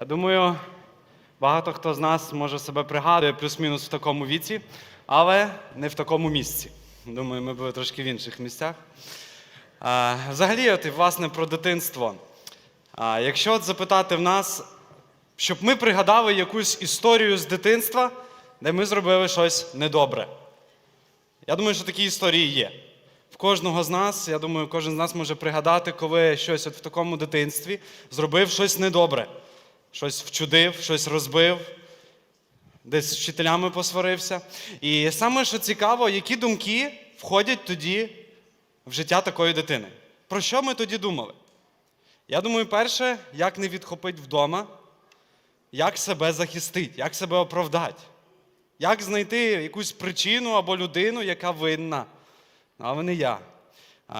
Я думаю, багато хто з нас може себе пригадує плюс-мінус в такому віці, але не в такому місці. Думаю, ми були трошки в інших місцях. Взагалі, от, і, власне, про дитинство. Якщо от запитати в нас, щоб ми пригадали якусь історію з дитинства, де ми зробили щось недобре. Я думаю, що такі історії є. В кожного з нас, я думаю, кожен з нас може пригадати, коли щось от в такому дитинстві зробив щось недобре, щось вчудив, щось розбив, десь з вчителями посварився. І саме що цікаво, які думки входять тоді в життя такої дитини. Про що ми тоді думали? Я думаю, перше, як не відхопити вдома, як себе захистити, як себе оправдати. Як знайти якусь причину або людину, яка винна? Ну, Але не я.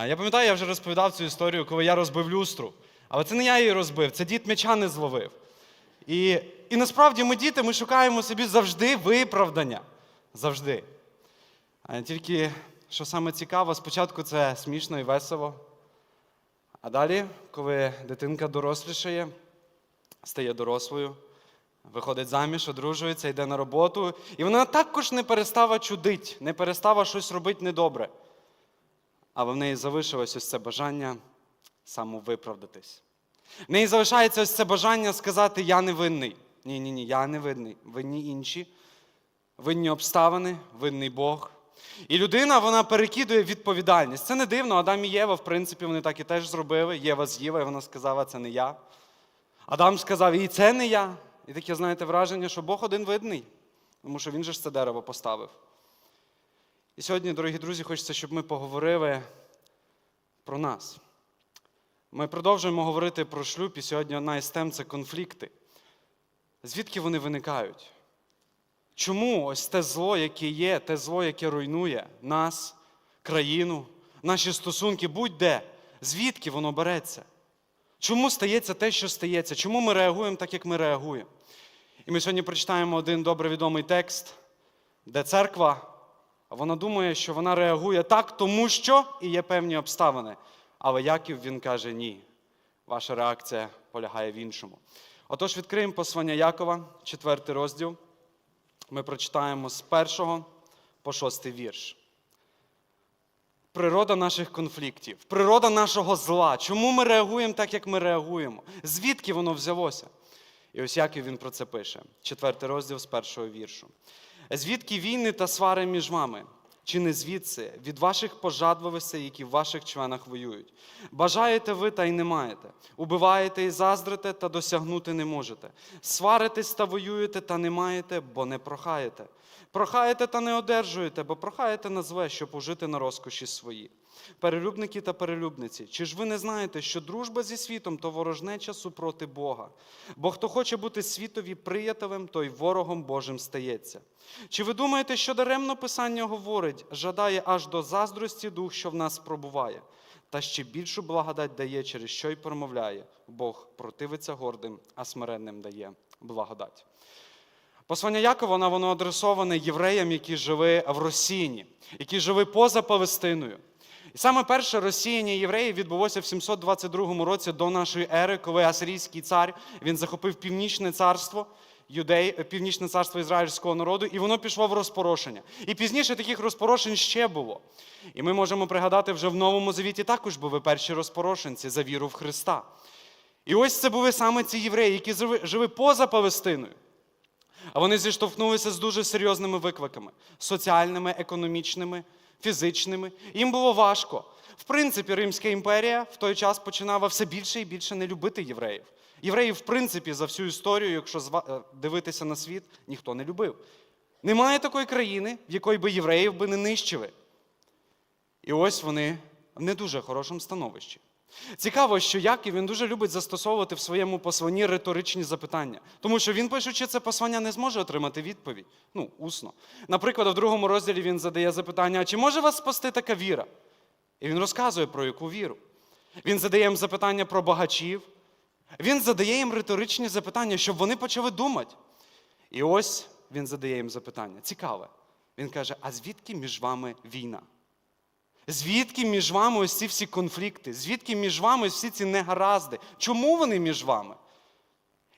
Я пам'ятаю, я вже розповідав цю історію, коли я розбив люстру. Але це не я її розбив, це дід м'яча не зловив. І, і насправді ми діти, ми шукаємо собі завжди виправдання. Завжди. А тільки, що саме цікаво, спочатку це смішно і весело. А далі, коли дитинка дорослішає, стає дорослою, виходить заміж, одружується, йде на роботу, і вона також не перестала чудить, не перестала щось робити недобре. Але в неї залишилось ось це бажання самовиправдатись. В неї залишається ось це бажання сказати Я не винний. Ні, ні, ні, я не винний. Винні інші, винні обставини, винний Бог. І людина вона перекидує відповідальність. Це не дивно. Адам і Єва, в принципі, вони так і теж зробили. Єва з'їла, і вона сказала, це не я. Адам сказав, і це не я. І таке, знаєте, враження, що Бог один видний, тому що він же ж це дерево поставив. І сьогодні, дорогі друзі, хочеться, щоб ми поговорили про нас. Ми продовжуємо говорити про шлюб, і сьогодні одна із тем це конфлікти. Звідки вони виникають? Чому ось те зло, яке є, те зло, яке руйнує нас, країну, наші стосунки, будь-де, звідки воно береться? Чому стається те, що стається? Чому ми реагуємо так, як ми реагуємо? І ми сьогодні прочитаємо один добре відомий текст, де церква, вона думає, що вона реагує так, тому що і є певні обставини. Але Яків він каже, ні, ваша реакція полягає в іншому. Отож, відкриємо послання Якова, четвертий розділ. Ми прочитаємо з першого по шостий вірш. Природа наших конфліктів, природа нашого зла. Чому ми реагуємо так, як ми реагуємо? Звідки воно взялося? І ось Яків він про це пише, четвертий розділ з першого віршу. Звідки війни та свари між вами? Чи не звідси, від ваших пожадливостей, які в ваших членах воюють? Бажаєте ви та й не маєте, убиваєте і заздрите, та досягнути не можете. Сваритесь та воюєте, та не маєте, бо не прохаєте. Прохаєте та не одержуєте, бо прохаєте на зле, щоб ужити на розкоші свої. Перелюбники та перелюбниці, чи ж ви не знаєте, що дружба зі світом то ворожнеча супроти Бога? Бо хто хоче бути світові приятелем, той ворогом Божим стається. Чи ви думаєте, що даремно Писання говорить, жадає аж до заздрості дух, що в нас пробуває, та ще більшу благодать дає, через що й промовляє. Бог противиться гордим, а смиренним дає благодать. Послання Якова, воно, адресоване євреям, які жили в Росіні, які жили поза Палестиною. І саме перше розсіяння євреїв відбулося в 722 році до нашої ери, коли асирійський цар він захопив північне царство юдей, північне царство ізраїльського народу, і воно пішло в розпорошення. І пізніше таких розпорошень ще було. І ми можемо пригадати, вже в Новому Завіті також були перші розпорошенці за віру в Христа. І ось це були саме ці євреї, які жили- жили поза Палестиною. А вони зіштовхнулися з дуже серйозними викликами соціальними, економічними, фізичними. Їм було важко. В принципі, Римська імперія в той час починала все більше і більше не любити євреїв. Євреїв, в принципі, за всю історію, якщо е, дивитися на світ, ніхто не любив. Немає такої країни, в якої би євреїв би не нищили. І ось вони в не дуже хорошому становищі. Цікаво, що Яків він дуже любить застосовувати в своєму посланні риторичні запитання, тому що він, пишучи це послання, не зможе отримати відповідь. Ну, усно. Наприклад, в другому розділі він задає запитання: а чи може вас спасти така віра? І він розказує про яку віру. Він задає їм запитання про багачів. Він задає їм риторичні запитання, щоб вони почали думати. І ось він задає їм запитання. Цікаве. Він каже: а звідки між вами війна? Звідки між вами ось ці всі конфлікти? Звідки між вами ось всі ці негаразди? Чому вони між вами?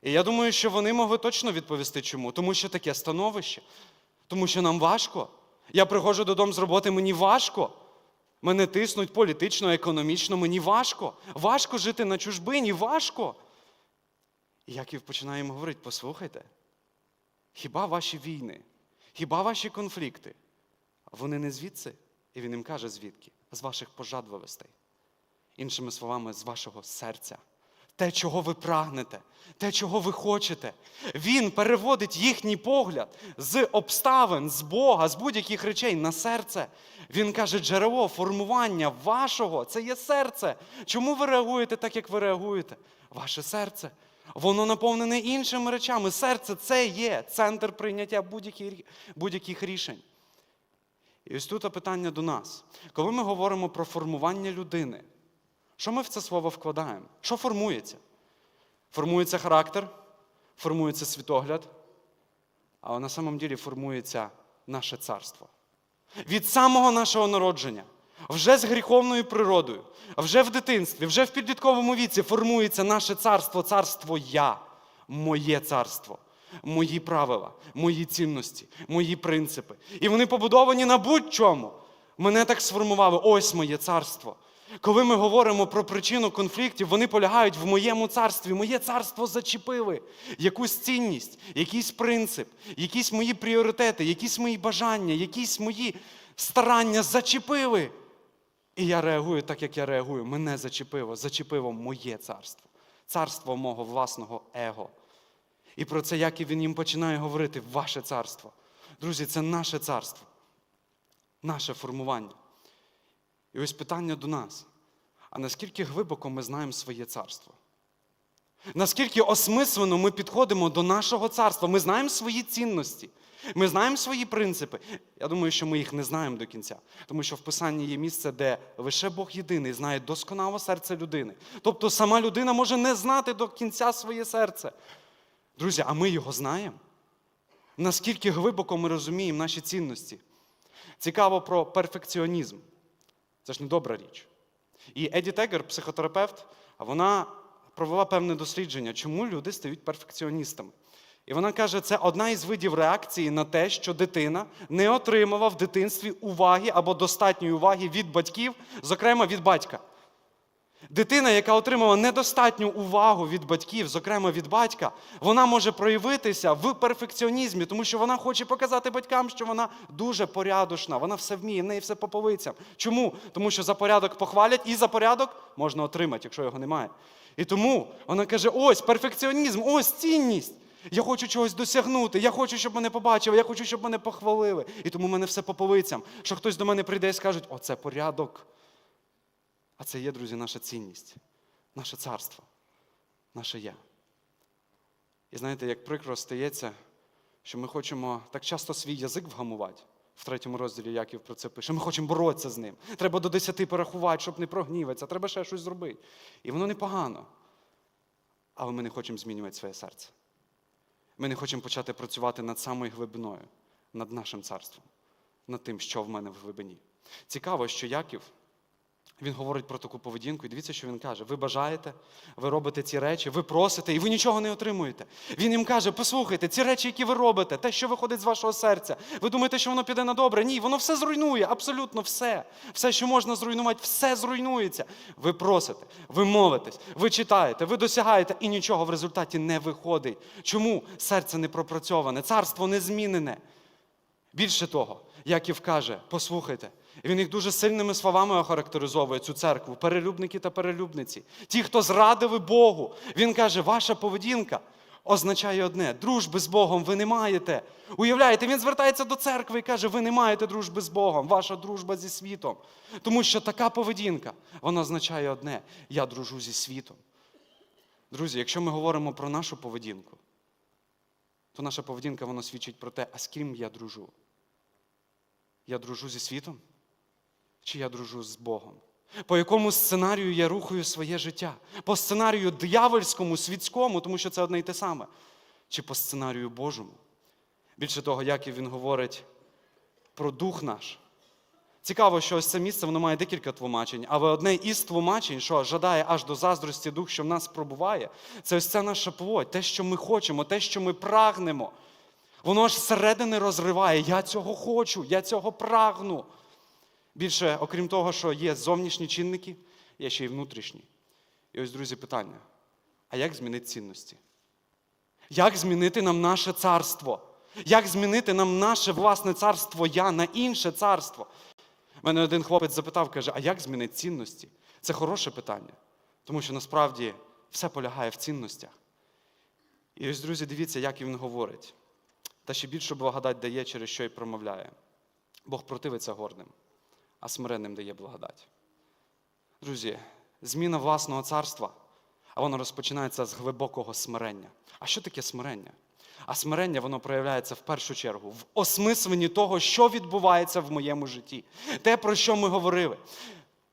І я думаю, що вони могли точно відповісти чому. Тому що таке становище, тому що нам важко. Я приходжу додому з роботи, мені важко. Мене тиснуть політично, економічно, мені важко. Важко жити на чужбині, важко. І Яків починає йому говорити: послухайте, хіба ваші війни, хіба ваші конфлікти, вони не звідси? І він їм каже, звідки? З ваших пожадливостей. Іншими словами, з вашого серця. Те, чого ви прагнете, те, чого ви хочете. Він переводить їхній погляд з обставин, з Бога, з будь-яких речей на серце. Він каже, джерело формування вашого це є серце. Чому ви реагуєте так, як ви реагуєте? Ваше серце. Воно наповнене іншими речами. Серце це є центр прийняття будь-яких, рішень. І ось тут питання до нас. Коли ми говоримо про формування людини, що ми в це слово вкладаємо? Що формується? Формується характер, формується світогляд, а на самом ділі формується наше царство. Від самого нашого народження, вже з гріховною природою, вже в дитинстві, вже в підлітковому віці формується наше царство, царство я, моє царство, мої правила, мої цінності, мої принципи. І вони побудовані на будь-чому. Мене так сформували. Ось моє царство. Коли ми говоримо про причину конфліктів, вони полягають в моєму царстві. Моє царство зачепили якусь цінність, якийсь принцип, якісь мої пріоритети, якісь мої бажання, якісь мої старання зачепили. І я реагую так, як я реагую. Мене зачепило, зачепило моє царство, царство мого власного его. І про це, як і він їм починає говорити, ваше царство. Друзі, це наше царство, наше формування. І ось питання до нас. А наскільки глибоко ми знаємо своє царство? Наскільки осмислено ми підходимо до нашого царства? Ми знаємо свої цінності, ми знаємо свої принципи. Я думаю, що ми їх не знаємо до кінця, тому що в Писанні є місце, де лише Бог єдиний знає досконало серце людини. Тобто сама людина може не знати до кінця своє серце. Друзі, а ми його знаємо? Наскільки глибоко ми розуміємо наші цінності? Цікаво про перфекціонізм. Це ж не добра річ. І Еді Тегер, психотерапевт, вона провела певне дослідження, чому люди стають перфекціоністами. І вона каже, це одна із видів реакції на те, що дитина не отримала в дитинстві уваги або достатньої уваги від батьків, зокрема від батька. Дитина, яка отримала недостатню увагу від батьків, зокрема від батька, вона може проявитися в перфекціонізмі, тому що вона хоче показати батькам, що вона дуже порядочна, вона все вміє, в неї все по полицям. Чому? Тому що за порядок похвалять, і за порядок можна отримати, якщо його немає. І тому вона каже: ось перфекціонізм, ось цінність. Я хочу чогось досягнути, я хочу, щоб мене побачили, я хочу, щоб мене похвалили. І тому в мене все по полицям. Що хтось до мене прийде і скаже, оце порядок. А це є, друзі, наша цінність, наше царство, наше я. І знаєте, як прикро стається, що ми хочемо так часто свій язик вгамувати. В третьому розділі Яків про це пише. Ми хочемо боротися з ним. Треба до десяти порахувати, щоб не прогніватися, треба ще щось зробити. І воно непогано. Але ми не хочемо змінювати своє серце. Ми не хочемо почати працювати над самою глибиною, над нашим царством, над тим, що в мене в глибині. Цікаво, що Яків. Він говорить про таку поведінку, і дивіться, що він каже: ви бажаєте, ви робите ці речі, ви просите, і ви нічого не отримуєте. Він їм каже: послухайте, ці речі, які ви робите, те, що виходить з вашого серця, ви думаєте, що воно піде на добре? Ні, воно все зруйнує, абсолютно все. Все, що можна зруйнувати, все зруйнується. Ви просите, ви молитесь, ви читаєте, ви досягаєте, і нічого в результаті не виходить. Чому серце не пропрацьоване, царство не змінене? Більше того, Яків каже, послухайте, він їх дуже сильними словами охарактеризовує цю церкву, перелюбники та перелюбниці. Ті, хто зрадили Богу, він каже, ваша поведінка означає одне: дружби з Богом ви не маєте. Уявляєте, він звертається до церкви і каже, ви не маєте дружби з Богом, ваша дружба зі світом. Тому що така поведінка, вона означає одне: я дружу зі світом. Друзі, якщо ми говоримо про нашу поведінку, то наша поведінка вона свідчить про те, а з ким я дружу. Я дружу зі світом? Чи я дружу з Богом? По якому сценарію я рухаю своє життя? По сценарію диявольському, світському, тому що це одне й те саме. Чи по сценарію Божому? Більше того, як і він говорить про дух наш. Цікаво, що ось це місце воно має декілька тлумачень, але одне із тлумачень, що жадає аж до заздрості дух, що в нас пробуває, це ось це наша плоть, те, що ми хочемо, те, що ми прагнемо. Воно аж зсередини розриває. Я цього хочу, я цього прагну. Більше, окрім того, що є зовнішні чинники, є ще й внутрішні. І ось, друзі, питання: а як змінити цінності? Як змінити нам наше царство? Як змінити нам наше власне царство я на інше царство? Мене один хлопець запитав, каже, а як змінити цінності? Це хороше питання, тому що насправді все полягає в цінностях. І ось, друзі, дивіться, як він говорить. Та ще більше благодать дає, через що й промовляє. Бог противиться гордим, а смиренним дає благодать. Друзі, зміна власного царства, а воно розпочинається з глибокого смирення. А що таке смирення? А смирення воно проявляється в першу чергу в осмисленні того, що відбувається в моєму житті. Те, про що ми говорили.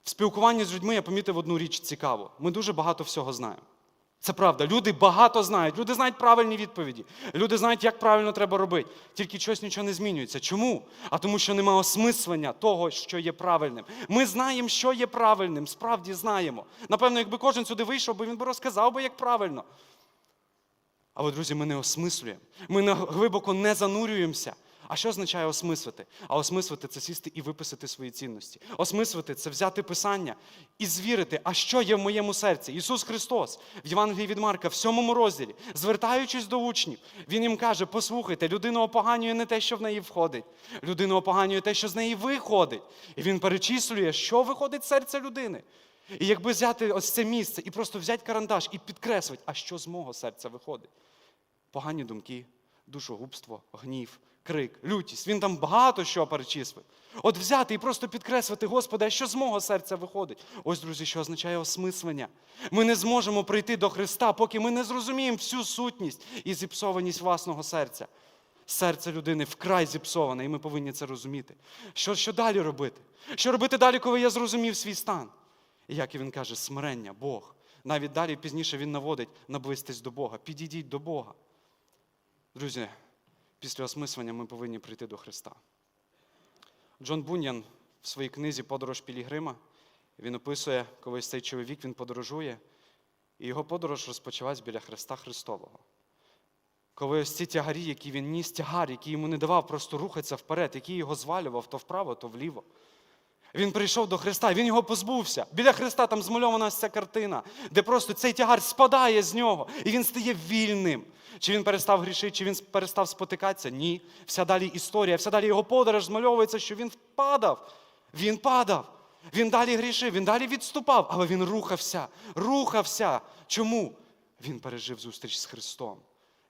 В спілкуванні з людьми я помітив одну річ цікаву. Ми дуже багато всього знаємо. Це правда. Люди багато знають. Люди знають правильні відповіді. Люди знають, як правильно треба робити. Тільки щось нічого не змінюється. Чому? А тому, що немає осмислення того, що є правильним. Ми знаємо, що є правильним, справді знаємо. Напевно, якби кожен сюди вийшов, би він би розказав би, як правильно. Але, друзі, ми не осмислюємо. Ми глибоко не занурюємося. А що означає осмислити? А осмислити це сісти і виписати свої цінності. Осмислити це взяти писання і звірити, а що є в моєму серці. Ісус Христос в Євангелії від Марка, в сьомому розділі, звертаючись до учнів, Він їм каже: послухайте, людина опоганює не те, що в неї входить. Людина опоганює те, що з неї виходить. І він перечислює, що виходить з серця людини. І якби взяти ось це місце і просто взяти карандаш і підкреслити, а що з мого серця виходить? Погані думки, душогубство, гнів, крик, лютість. Він там багато що перечислив. От взяти і просто підкреслити, Господи, а що з мого серця виходить? Ось, друзі, що означає осмислення. Ми не зможемо прийти до Христа, поки ми не зрозуміємо всю сутність і зіпсованість власного серця. Серце людини вкрай зіпсоване, і ми повинні це розуміти. Що, що далі робити? Що робити далі, коли я зрозумів свій стан? І як він каже, смирення, Бог. Навіть далі пізніше він наводить наблизьтесь до Бога. Підійдіть до Бога. Друзі, після осмислення ми повинні прийти до Христа. Джон Буньян в своїй книзі Подорож Пілігрима він описує, коли цей чоловік він подорожує, і його подорож розпочалась біля Христа Христового. Коли ось ці тягарі, які він ніс, тягар, який йому не давав просто рухатися вперед, який його звалював то вправо, то вліво. Він прийшов до Христа, він його позбувся. Біля Христа там змальована ця картина, де просто цей тягар спадає з нього, і він стає вільним. Чи він перестав грішити, чи він перестав спотикатися? Ні. Вся далі історія, вся далі його подорож змальовується, що він впадав. Він падав. Він далі грішив, він далі відступав, але він рухався, рухався. Чому? Він пережив зустріч з Христом.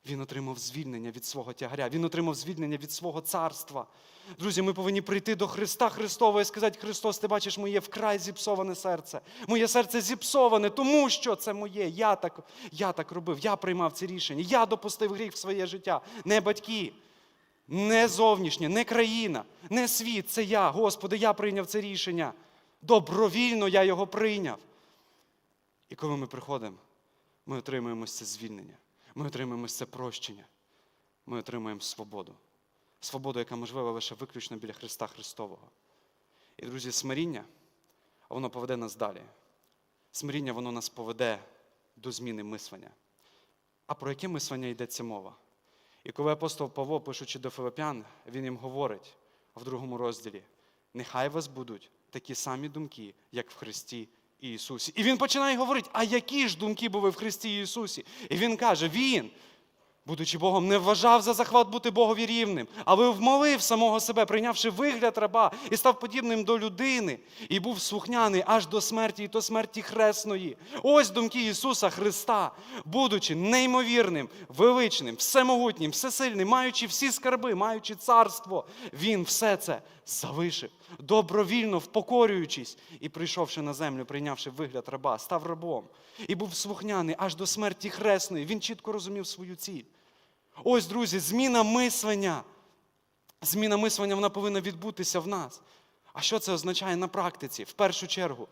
Він отримав звільнення від свого тягаря, він отримав звільнення від свого царства. Друзі, ми повинні прийти до Христа Христового і сказати, Христос, ти бачиш моє вкрай зіпсоване серце. Моє серце зіпсоване, тому що це моє. Я так, я так робив, я приймав ці рішення, я допустив гріх в своє життя. Не батьки, не зовнішнє, не країна, не світ. Це я. Господи, я прийняв це рішення. Добровільно я його прийняв. І коли ми приходимо, ми отримуємо це звільнення. Ми отримуємо це прощення. Ми отримуємо свободу. Свободу, яка можлива лише виключно біля Христа Христового. І, друзі, смиріння, воно поведе нас далі. Смиріння, воно нас поведе до зміни мислення. А про яке мислення йдеться мова? І коли апостол Павло, пишучи до Филип'ян, він їм говорить в другому розділі: нехай вас будуть такі самі думки, як в Христі Ісусі. І він починає говорити, а які ж думки були в Христі Ісусі? І він каже: Він, будучи Богом, не вважав за захват бути Богові рівним, але вмолив самого себе, прийнявши вигляд раба, і став подібним до людини, і був слухняний аж до смерті, і то смерті хресної. Ось думки Ісуса Христа, будучи неймовірним, величним, всемогутнім, всесильним, маючи всі скарби, маючи царство, Він все це залишив, добровільно впокорюючись і прийшовши на землю, прийнявши вигляд раба, став рабом і був слухняний аж до смерті хресної. Він чітко розумів свою ціль. Ось, друзі, зміна мислення. Зміна мислення вона повинна відбутися в нас. А що це означає на практиці? В першу чергу,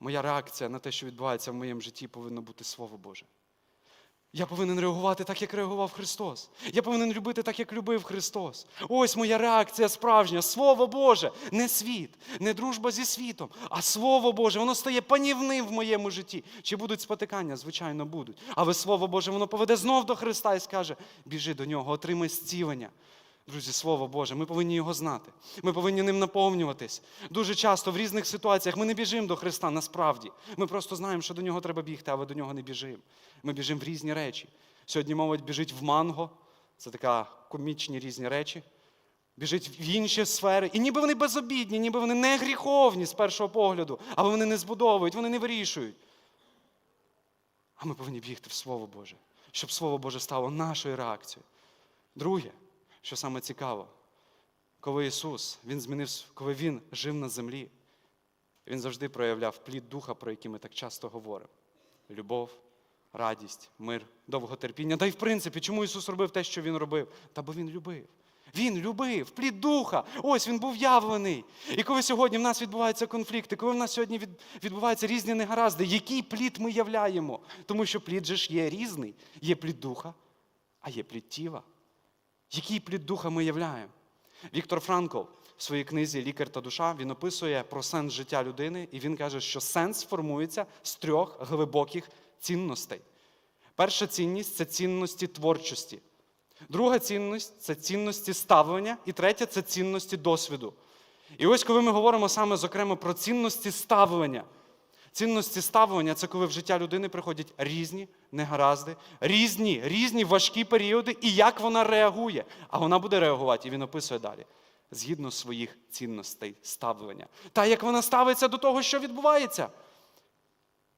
моя реакція на те, що відбувається в моєму житті, повинна бути Слово Боже. Я повинен реагувати так, як реагував Христос. Я повинен любити так, як любив Христос. Ось моя реакція справжня. Слово Боже, не світ, не дружба зі світом, а Слово Боже, воно стає панівним в моєму житті. Чи будуть спотикання? Звичайно, будуть. Але Слово Боже, воно поведе знов до Христа і скаже: біжи до нього, отримай зцілення. Друзі, Слово Боже, ми повинні його знати. Ми повинні ним наповнюватись. Дуже часто в різних ситуаціях ми не біжимо до Христа насправді. Ми просто знаємо, що до нього треба бігти, але до нього не біжимо. Ми біжимо в різні речі. Сьогодні молодь біжить в манго, це така комічні різні речі. Біжить в інші сфери. І ніби вони безобідні, ніби вони не гріховні з першого погляду, але вони не збудовують, вони не вирішують. А ми повинні бігти в Слово Боже, щоб Слово Боже стало нашою реакцією. Друге, що саме цікаво, коли Ісус, Він змінив, коли Він жив на землі, Він завжди проявляв плід духа, про який ми так часто говоримо: любов, радість, мир, довготерпіння. Та й в принципі, чому Ісус робив те, що Він робив? Та бо Він любив. Він любив, плід духа. Ось він був явлений. І коли сьогодні в нас відбуваються конфлікти, коли в нас сьогодні відбуваються різні негаразди, який плід ми являємо? Тому що плід же ж є різний. Є плід духа, а є плід тіла. Який плід духа ми являємо? Віктор Франкл в своїй книзі Лікар та душа він описує про сенс життя людини, і він каже, що сенс формується з трьох глибоких цінностей. Перша цінність це цінності творчості. Друга цінність це цінності ставлення, і третя це цінності досвіду. І ось коли ми говоримо саме зокрема про цінності ставлення. Цінності ставлення це коли в життя людини приходять різні негаразди, різні, різні важкі періоди, і як вона реагує. А вона буде реагувати, і він описує далі. Згідно своїх цінностей ставлення. Та як вона ставиться до того, що відбувається.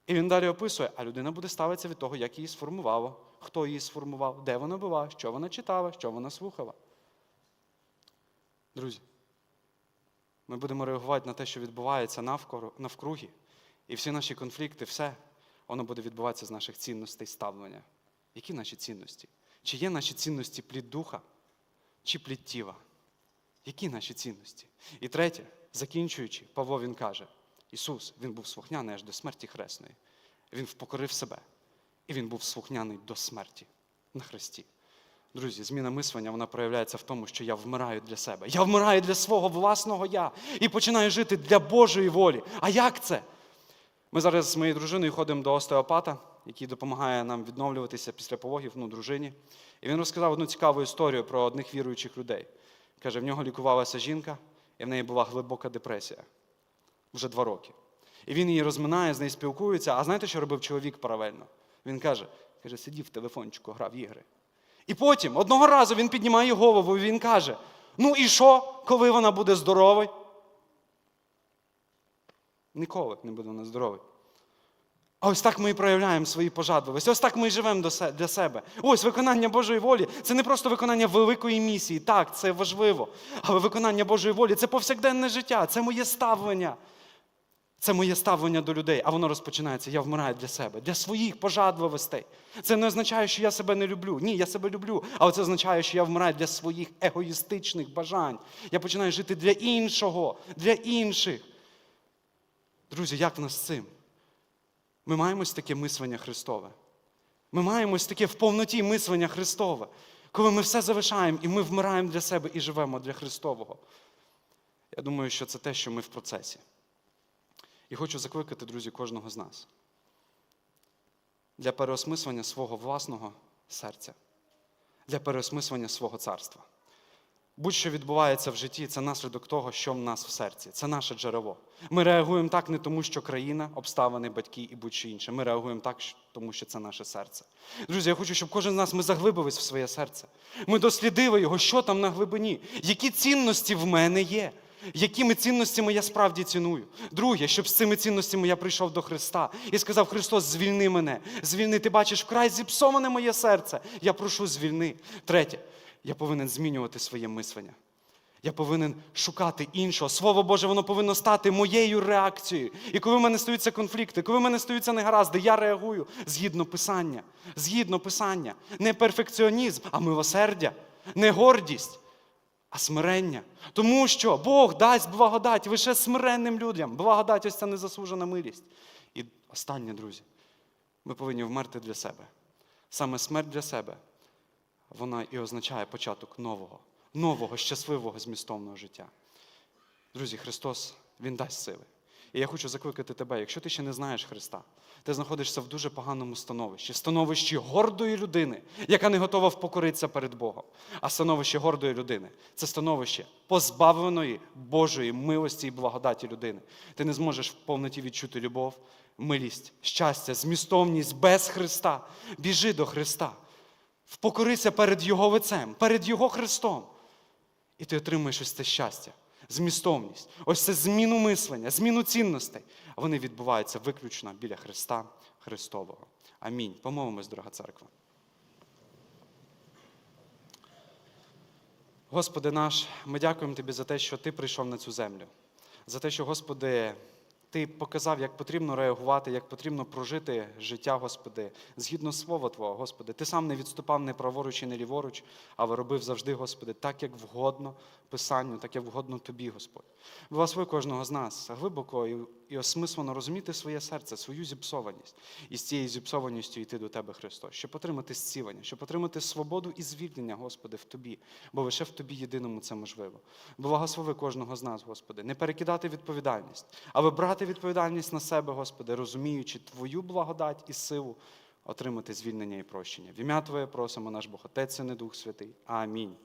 І він далі описує, а людина буде ставитися від того, як її сформувало, хто її сформував, де вона була, що вона читала, що вона слухала. Друзі, ми будемо реагувати на те, що відбувається навкруги. І всі наші конфлікти, все, воно буде відбуватися з наших цінностей ставлення. Які наші цінності? Чи є наші цінності плід духа, чи плід тіла? Які наші цінності? І третє, закінчуючи, Павло він каже: Ісус, Він був слухняний аж до смерті хресної. Він впокорив себе. І Він був слухняний до смерті на хресті. Друзі, зміна мислення вона проявляється в тому, що я вмираю для себе. Я вмираю для свого власного я і починаю жити для Божої волі. А як це? Ми зараз з моєю дружиною ходимо до остеопата, який допомагає нам відновлюватися після пологів, ну, дружині. І він розказав одну цікаву історію про одних віруючих людей. Каже, в нього лікувалася жінка, і в неї була глибока депресія вже два роки. І він її розминає, з нею спілкується. А знаєте, що робив чоловік паралельно? Він каже, каже, сидів в телефончику, грав ігри. І потім одного разу він піднімає голову і він каже: Ну і що, коли вона буде здоровою? Ніколи не буде вона здоровою. А ось так ми і проявляємо свої пожадливості. Ось так ми і живемо для себе. Ось виконання Божої волі це не просто виконання великої місії. Так, це важливо. Але виконання Божої волі це повсякденне життя, це моє ставлення. Це моє ставлення до людей, а воно розпочинається. Я вмираю для себе, для своїх пожадливостей. Це не означає, що я себе не люблю. Ні, я себе люблю, але це означає, що я вмираю для своїх егоїстичних бажань. Я починаю жити для іншого, для інших. Друзі, як в нас з цим? Ми маємо ось таке мислення Христове. Ми маємо ось таке в повноті мислення Христове, коли ми все залишаємо і ми вмираємо для себе і живемо для Христового. Я думаю, що це те, що ми в процесі. І хочу закликати, друзі, кожного з нас для переосмислення свого власного серця, для переосмислення свого царства. Будь-що відбувається в житті, це наслідок того, що в нас в серці. Це наше джерело. Ми реагуємо так не тому, що країна, обставини, батьки і будь-що інше. Ми реагуємо так, тому що це наше серце. Друзі, я хочу, щоб кожен з нас ми заглибились в своє серце. Ми дослідили його, що там на глибині, які цінності в мене є. Якими цінностями я справді ціную? Друге, щоб з цими цінностями я прийшов до Христа і сказав: Христос, звільни мене. Звільни, ти бачиш, вкрай зіпсоване моє серце. Я прошу, звільни. Третє, я повинен змінювати своє мислення. Я повинен шукати іншого. Слово Боже, воно повинно стати моєю реакцією. І коли в мене стаються конфлікти, коли в мене стаються негаразди, я реагую згідно Писання. Згідно Писання. Не перфекціонізм, а милосердя, не гордість, а смирення. Тому що Бог дасть благодать лише смиренним людям. Благодать ось ця незаслужена милість. І останнє, друзі, ми повинні вмерти для себе. Саме смерть для себе, вона і означає початок нового, нового, щасливого, змістовного життя. Друзі, Христос, Він дасть сили. І я хочу закликати тебе, якщо ти ще не знаєш Христа, ти знаходишся в дуже поганому становищі, становищі гордої людини, яка не готова впокоритися перед Богом. А становище гордої людини це становище позбавленої Божої милості і благодаті людини. Ти не зможеш в повноті відчути любов, милість, щастя, змістовність без Христа. Біжи до Христа. Впокорися перед Його лицем, перед Його Христом. І ти отримуєш ось це щастя, змістовність, ось це зміну мислення, зміну цінностей. Вони відбуваються виключно біля Христа Христового. Амінь. Помолимось, дорога церква. Господи наш, ми дякуємо Тобі за те, що Ти прийшов на цю землю, за те, що, Господи, Ти показав, як потрібно реагувати, як потрібно прожити життя, Господи, згідно слова Твого, Господи. Ти сам не відступав не праворуч і не ліворуч, але робив завжди, Господи, так, як вгодно Писанню, так, як вгодно Тобі, Господь. Благослови кожного з нас глибоко і, осмислено розуміти своє серце, свою зіпсованість, і з цією зіпсованістю йти до Тебе, Христос, щоб отримати зцілення, щоб отримати свободу і звільнення, Господи, в Тобі, бо лише в Тобі єдиному це можливо. Благослови кожного з нас, Господи, не перекидати відповідальність, але брати відповідальність на себе, Господи, розуміючи Твою благодать і силу отримати звільнення і прощення. В ім'я Твоє просимо наш Бог, Отець і Дух Святий. Амінь.